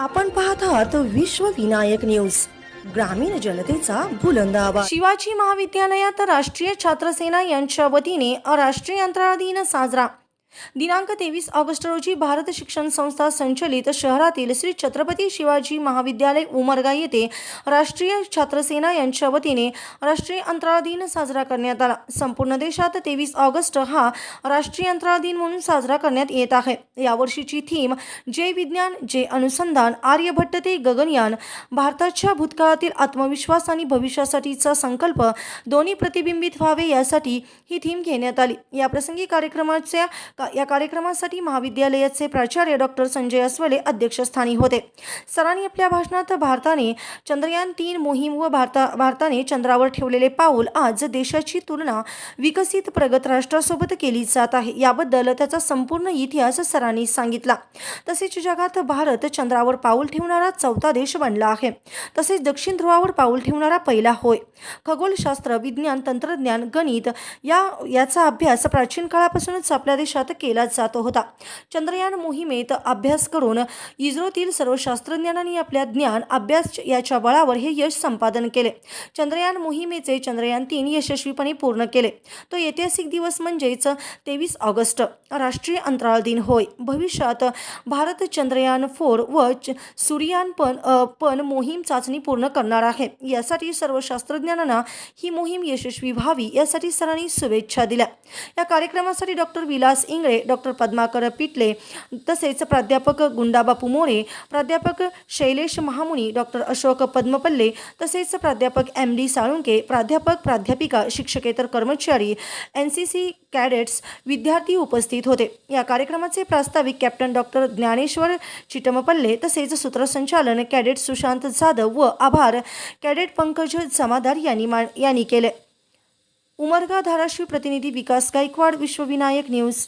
आपण पाहत आहात विश्व विनायक न्यूज ग्रामीण जनतेचा बुलंद आवाज. शिवाजी महाविद्यालयात राष्ट्रीय छात्रसेना यांच्या वतीने राष्ट्रीय अंतराळ दिन साजरा. दिनांक तेवीस ऑगस्ट रोजी भारत शिक्षण संस्था संचलित शहरातील श्री छत्रपती शिवाजी महाविद्यालय उमरगा येथे राष्ट्रीय छात्रसेना यांच्या वतीने राष्ट्रीय अंतराळ दिन साजरा करण्यात आला. संपूर्ण देशात तेवीस ऑगस्ट हा राष्ट्रीय अंतराळ दिन म्हणून साजरा करण्यात येत आहे. यावर्षीची थीम जे विज्ञान जे अनुसंधान आर्यभट्ट ते गगनयान भारताच्या भूतकाळातील आत्मविश्वास आणि भविष्यासाठीचा संकल्प दोन्ही प्रतिबिंबित व्हावे यासाठी ही थीम घेण्यात आली. याप्रसंगी कार्यक्रमाच्या का- या कार्यक्रमासाठी महाविद्यालयाचे प्राचार्य डॉक्टर संजय अस्वले अध्यक्षस्थानी होते. सरांनी आपल्या भाषणात भारताने चंद्रयान तीन मोहीम व भारता भारताने चंद्रावर ठेवलेले पाऊल आज देशाची तुलना विकसित प्रगत राष्ट्रासोबत केली जात आहे. याबद्दल त्याचा संपूर्ण इतिहास सरांनी सांगितला. तसेच जगात भारत चंद्रावर पाऊल ठेवणारा चौथा देश बनला आहे. तसेच दक्षिण ध्रुवावर पाऊल ठेवणारा पहिला होय. खगोलशास्त्र विज्ञान तंत्रज्ञान गणित या याचा अभ्यास प्राचीन काळापासूनच आपल्या देशात केला जात होता. चंद्रयान मोहिमेत अभ्यास करून इस्रोतील सर्व शास्त्रज्ञांनी आपल्या ज्ञान अभ्यास याच्या बळावर हे यश संपादन केले. चंद्रयान मोहिमेचे चंद्रयान तीन यशस्वीपणे पूर्ण केले. तो ऐतिहासिक दिवस म्हणजेच तेवीस ऑगस्ट राष्ट्रीय अंतराळ दिन होय. भविष्यात भारत चंद्रयान फोर व सूर्यान पण पण मोहीम चाचणी पूर्ण करणार आहे. यासाठी सर्व शास्त्रज्ञांना ही मोहीम यशस्वी व्हावी यासाठी सरांनी शुभेच्छा दिल्या. या कार्यक्रमासाठी डॉक्टर विलास इंगळे डॉक्टर पद्माकर पिटले तसेच प्राध्यापक गुंडाबापू मोरे प्राध्यापक शैलेश महामुनी डॉक्टर अशोक पद्मपल्ले तसेच प्राध्यापक एम डी साळुंके प्राध्यापक प्राध्यापिका शिक्षकेतर कर्मचारी एन सी सी कॅडेट्स विद्यार्थी उपस्थित होते. या कार्यक्रमाचे प्रास्ताविक कॅप्टन डॉक्टर ज्ञानेश्वर चिटमपल्ले तसेच सूत्रसंचालन कॅडेट सुशांत जाधव व आभार कॅडेट पंकज जमादार यांनी मा यांनी केले. उमरगा धाराशिव प्रतिनिधी विकास गायकवाड विश्वविनायक न्यूज.